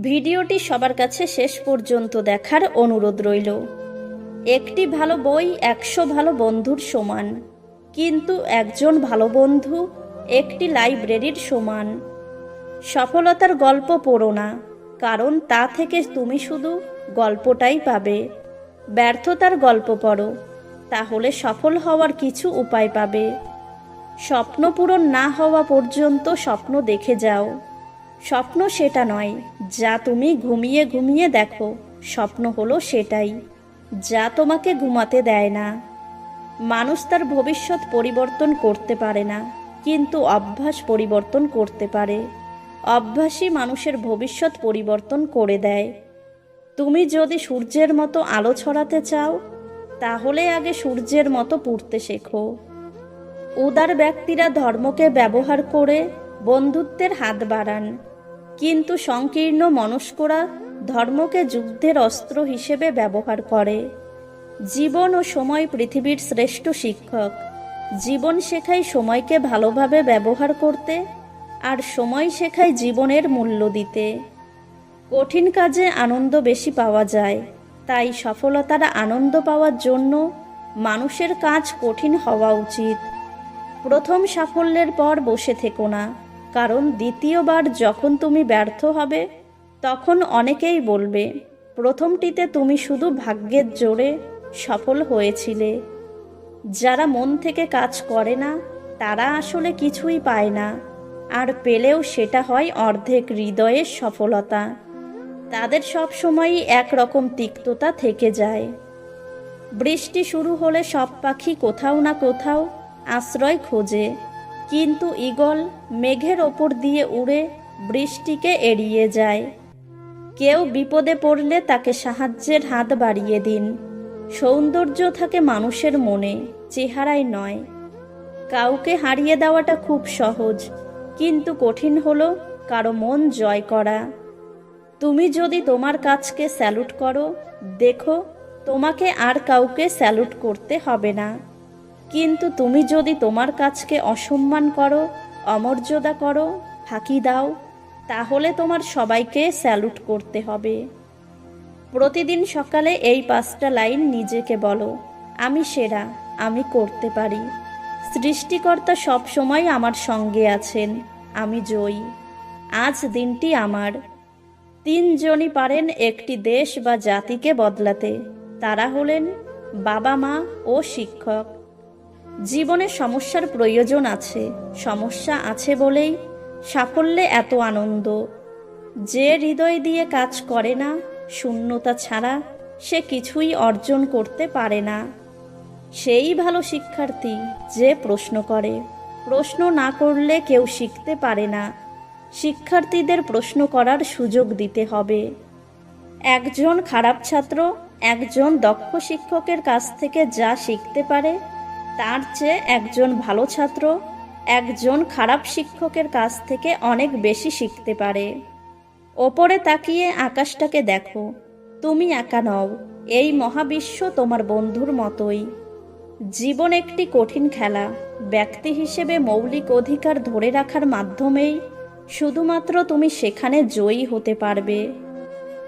ভিডিওটি সবার কাছে শেষ পর্যন্ত দেখার অনুরোধ রইল। একটি ভালো বই, একশো ভালো বন্ধুর সমান। কিন্তু একজন ভালো বন্ধু, একটি লাইব্রেরির সমান। সফলতার গল্প পড়ো না, কারণ তা থেকে তুমি শুধু গল্পটাই পাবে। ব্যর্থতার গল্প পড়ো, তাহলে সফল হওয়ার কিছু উপায় পাবে। স্বপ্ন পূরণ না হওয়া পর্যন্ত স্বপ্ন দেখে যাও। স্বপ্ন সেটা নয় যা তুমি ঘুমিয়ে ঘুমিয়ে দেখো। স্বপ্ন হলো সেটাই। যা তোমাকে ঘুমাতে দেয় না। মানুষ তার ভবিষ্যৎ পরিবর্তন করতে পারে না, কিন্তু অভ্যাস পরিবর্তন করতে পারে। অভ্যাসই মানুষের ভবিষ্যৎ পরিবর্তন করে দেয়। তুমি যদি সূর্যের মতো আলো ছড়াতে চাও, তাহলে আগে সূর্যের মতো পুড়তে শেখো। উদার ব্যক্তিরা ধর্মকে ব্যবহার করে বন্ধুত্বের হাত বাড়ান। কিন্তু সংকীর্ণ মনস্করা ধর্মকে যুদ্ধের অস্ত্র হিসেবে ব্যবহার করে। জীবন ও সময় পৃথিবীর শ্রেষ্ঠ শিক্ষক। জীবন শেখায় সময়কে ভালোভাবে ব্যবহার করতে আর সময় শেখায় জীবনের মূল্য দিতে। কঠিন কাজে আনন্দ বেশি পাওয়া যায়, তাই সফলতার আনন্দ পাওয়ার জন্য মানুষের কাজ কঠিন হওয়া উচিত। প্রথম সাফল্যের পর বসে থেকো না। কারণ দ্বিতীয়বার যখন তুমি ব্যর্থ হবে, তখন অনেকেই বলবে, প্রথমটিতে তুমি শুধু ভাগ্যের জোরে সফল হয়েছিলে। যারা মন থেকে কাজ করে না, তারা আসলে কিছুই পায় না। আর পেলেও সেটা হয় অর্ধেক হৃদয়ের সফলতা। তাদের সব সময়ই একরকম তিক্ততা থেকে যায়। বৃষ্টি শুরু হলে সব পাখি কোথাও না কোথাও আশ্রয় খোঁজে। কিন্তু ঈগল মেঘের ওপর দিয়ে উড়ে বৃষ্টিকে এড়িয়ে যায়। কেউ বিপদে পড়লে তাকে সাহায্যের হাত বাড়িয়ে দিন। সৌন্দর্য থাকে মানুষের মনে, চেহারায় নয়। কাউকে হারিয়ে দেওয়াটা খুব সহজ, কিন্তু কঠিন হলো কারও মন জয় করা। তুমি যদি তোমার কাজকে স্যালুট করো, দেখো তোমাকে আর কাউকে স্যালুট করতে হবে না। কিন্তু তুমি যদি তোমার কাজকে অসম্মান করো, অমর্যাদা করো, ফাঁকি দাও, তাহলে তোমার সবাইকে স্যালুট করতে হবে। প্রতিদিন সকালে এই পাঁচটা লাইন নিজেকে বলো, আমি সেরা, আমি করতে পারি। সৃষ্টিকর্তা সব সময় আমার সঙ্গে আছেন, আমি জয়ী। আজ দিনটি আমার। তিনজনই পারেন একটি দেশ বা জাতিকে বদলাতে। তারা হলেন বাবা মা ও শিক্ষক। জীবনে সমস্যার প্রয়োজন আছে। সমস্যা আছে বলেই সাফল্যে এত আনন্দ। যে হৃদয় দিয়ে কাজ করে না, শূন্যতা ছাড়া সে কিছুই অর্জন করতে পারে না। সেই ভালো শিক্ষার্থী যে প্রশ্ন করে। প্রশ্ন না করলে কেউ শিখতে পারে না। শিক্ষার্থীদের প্রশ্ন করার সুযোগ দিতে হবে। একজন খারাপ ছাত্র একজন দক্ষ শিক্ষকের কাছ থেকে যা শিখতে পারে তার চেয়ে একজন ভালো ছাত্র, একজন খারাপ শিক্ষকের কাছ থেকে অনেক বেশি শিখতে পারে। ওপরে তাকিয়ে আকাশটাকে দেখো। তুমি একা নও, এই মহাবিশ্ব তোমার বন্ধুর মতোই। জীবন একটি কঠিন খেলা, ব্যক্তি হিসেবে মৌলিক অধিকার ধরে রাখার মাধ্যমেই শুধুমাত্র তুমি সেখানে জয়ী হতে পারবে।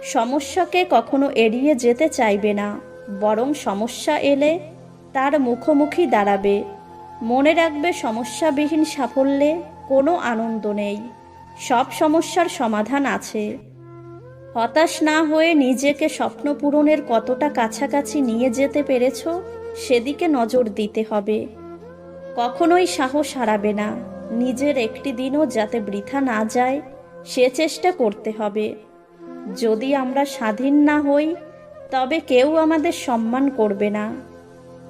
সমস্যাকে কখনো এড়িয়ে যেতে চাইবে না, বরং সমস্যা এলে তার মুখোমুখি দাঁড়াবে। মনে রাখবে সমস্যাবিহীন সাফল্যে কোনো আনন্দ নেই। সব সমস্যার সমাধান আছে। হতাশ না হয়ে নিজেকে স্বপ্ন পূরণের কতটা কাছাকাছি নিয়ে যেতে পেরেছ, সেদিকে নজর দিতে হবে। কখনোই সাহস হারাবে না। নিজের একটি দিনও যাতে বৃথা না যায়, সে চেষ্টা করতে হবে। যদি আমরা স্বাধীন না হই, তবে কেউ আমাদের সম্মান করবে না।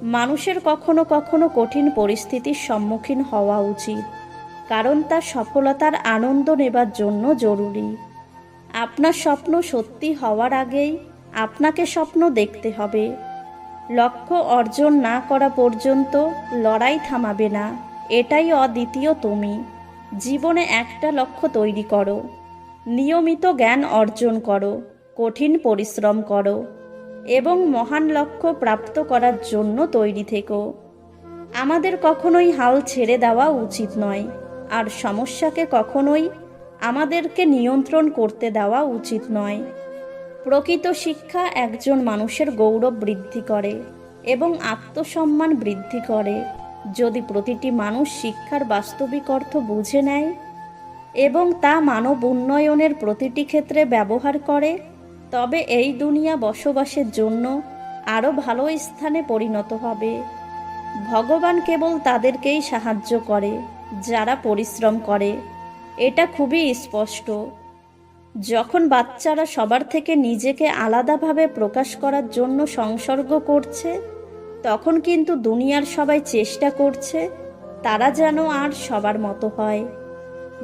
মানুষের কখনো কখনো কঠিন পরিস্থিতির সম্মুখীন হওয়া উচিত, কারণ তা সফলতার আনন্দ নেবার জন্য জরুরি। আপনার স্বপ্ন সত্যি হওয়ার আগেই আপনাকে স্বপ্ন দেখতে হবে। লক্ষ্য অর্জন না করা পর্যন্ত লড়াই থামাবে না, এটাই অদ্বিতীয় তুমি। জীবনে একটা লক্ষ্য তৈরি করো, নিয়মিত জ্ঞান অর্জন করো, কঠিন পরিশ্রম করো। এবং মহান লক্ষ্য প্রাপ্ত করার জন্য তৈরি থেকো। আমাদের কখনোই হাল ছেড়ে দেওয়া উচিত নয়, আর সমস্যাকে কখনোই আমাদেরকে নিয়ন্ত্রণ করতে দেওয়া উচিত নয়। প্রকৃত শিক্ষা একজন মানুষের গৌরব বৃদ্ধি করে এবং আত্মসম্মান বৃদ্ধি করে। যদি প্রতিটি মানুষ শিক্ষার বাস্তবিক অর্থ বুঝে নেয় এবং তা মানব উন্নয়নের প্রতিটি ক্ষেত্রে ব্যবহার করে তবে এই দুনিয়া বসবাসের জন্য আরও ভালো স্থানে পরিণত হবে। ভগবান কেবল তাদেরকেই সাহায্য করে, যারা পরিশ্রম করে। এটা খুবই স্পষ্ট। যখন বাচ্চারা সবার থেকে নিজেকে আলাদাভাবে প্রকাশ করার জন্য সংসর্গ করছে, তখন কিন্তু দুনিয়ার সবাই চেষ্টা করছে, তারা যেন আর সবার মতো হয়।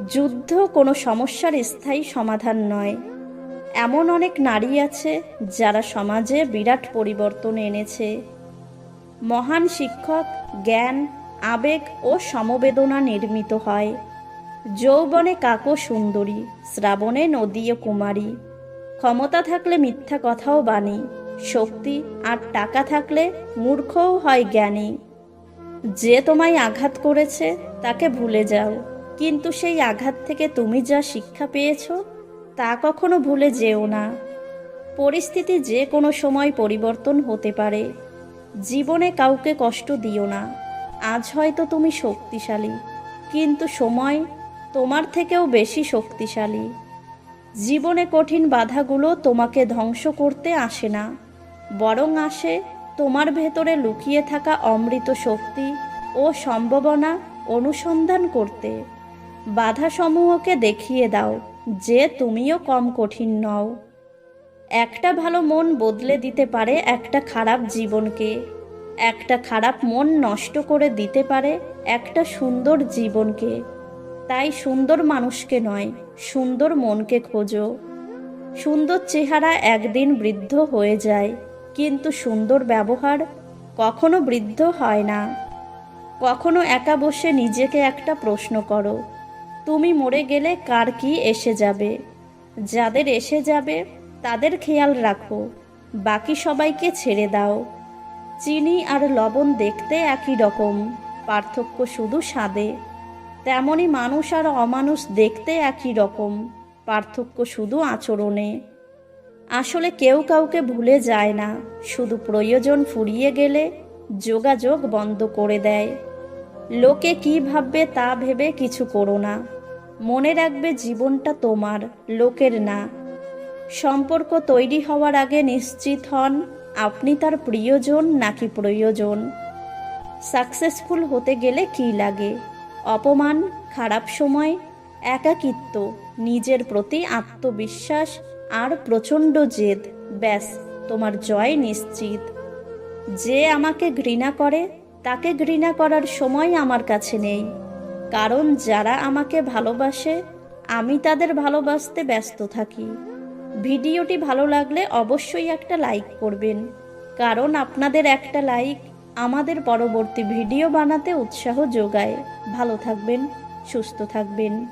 যুদ্ধ কোনো সমস্যার স্থায়ী সমাধান নয়। এমন অনেক নারী আছে যারা সমাজে বিরাট পরিবর্তন এনেছে। মহান শিক্ষক, জ্ঞান, আবেগ ও সমবেদনা নির্মিত হয়। যৌবনে কাকো সুন্দরী, শ্রাবণে নদী ও কুমারী। ক্ষমতা থাকলে মিথ্যা কথাও বাণী, শক্তি আর টাকা থাকলে মূর্খও হয় জ্ঞানী। যে তোমায় আঘাত করেছে তাকে ভুলে যাও, কিন্তু সেই আঘাত থেকে তুমি যা শিক্ষা পেয়েছ তা কখনো ভুলে যেও না। পরিস্থিতি যে কোনো সময় পরিবর্তন হতে পারে। জীবনে কাউকে কষ্ট দিও না। আজ হয়তো তুমি শক্তিশালী, কিন্তু সময় তোমার থেকেও বেশি শক্তিশালী। জীবনে কঠিন বাধাগুলো তোমাকে ধ্বংস করতে আসে না, বরং আসে তোমার ভেতরে লুকিয়ে থাকা অমৃত শক্তি ও সম্ভাবনা অনুসন্ধান করতে। বাধাসমূহকে দেখিয়ে দাও। যে তুমিও কম কঠিন নও। একটা ভালো মন বদলে দিতে পারে একটা খারাপ জীবনকে। একটা খারাপ মন নষ্ট করে দিতে পারে একটা সুন্দর জীবনকে। তাই সুন্দর মানুষকে নয়, সুন্দর মনকে খোঁজো। সুন্দর চেহারা একদিন বৃদ্ধ হয়ে যায়, কিন্তু সুন্দর ব্যবহার কখনো বৃদ্ধ হয় না। কখনো একা বসে নিজেকে একটা প্রশ্ন করো তুমি মরে গেলে কার কি এসে যাবে? যাদের এসে যাবে, তাদের খেয়াল রাখো। বাকি সবাইকে ছেড়ে দাও। চিনি আর লবণ দেখতে একই রকম, পার্থক্য শুধু স্বাদে। তেমনি মানুষ আর অমানুষ দেখতে একই রকম, পার্থক্য শুধু আচরণে। আসলে কেউ কাউকে ভুলে যায় না, শুধু প্রয়োজন ফুরিয়ে গেলে যোগাযোগ বন্ধ করে দেয়। লোকে কি ভাববে তা ভেবে কিছু করো না। মনে রাখবে জীবনটা তোমার, লোকের না। সম্পর্ক তৈরি হওয়ার আগে নিশ্চিত হন, আপনি তার প্রিয়জন নাকি প্রয়োজন। সাকসেসফুল হতে গেলে কি লাগে? অপমান, খারাপ সময়, একাকিত্ব, নিজের প্রতি আত্মবিশ্বাস আর প্রচণ্ড জেদ, ব্যাস, তোমার জয় নিশ্চিত। যে আমাকে ঘৃণা করে, তাকে ঘৃণা করার সময় আমার কাছে নেই। কারণ যারা আমাকে ভালোবাসে, আমি তাদের ভালোবাসতে ব্যস্ত থাকি। ভিডিওটি ভালো লাগলে অবশ্যই একটা লাইক করবেন, কারণ আপনাদের একটা লাইক আমাদের পরবর্তী ভিডিও বানাতে উৎসাহ যোগায়। ভালো থাকবেন, সুস্থ থাকবেন।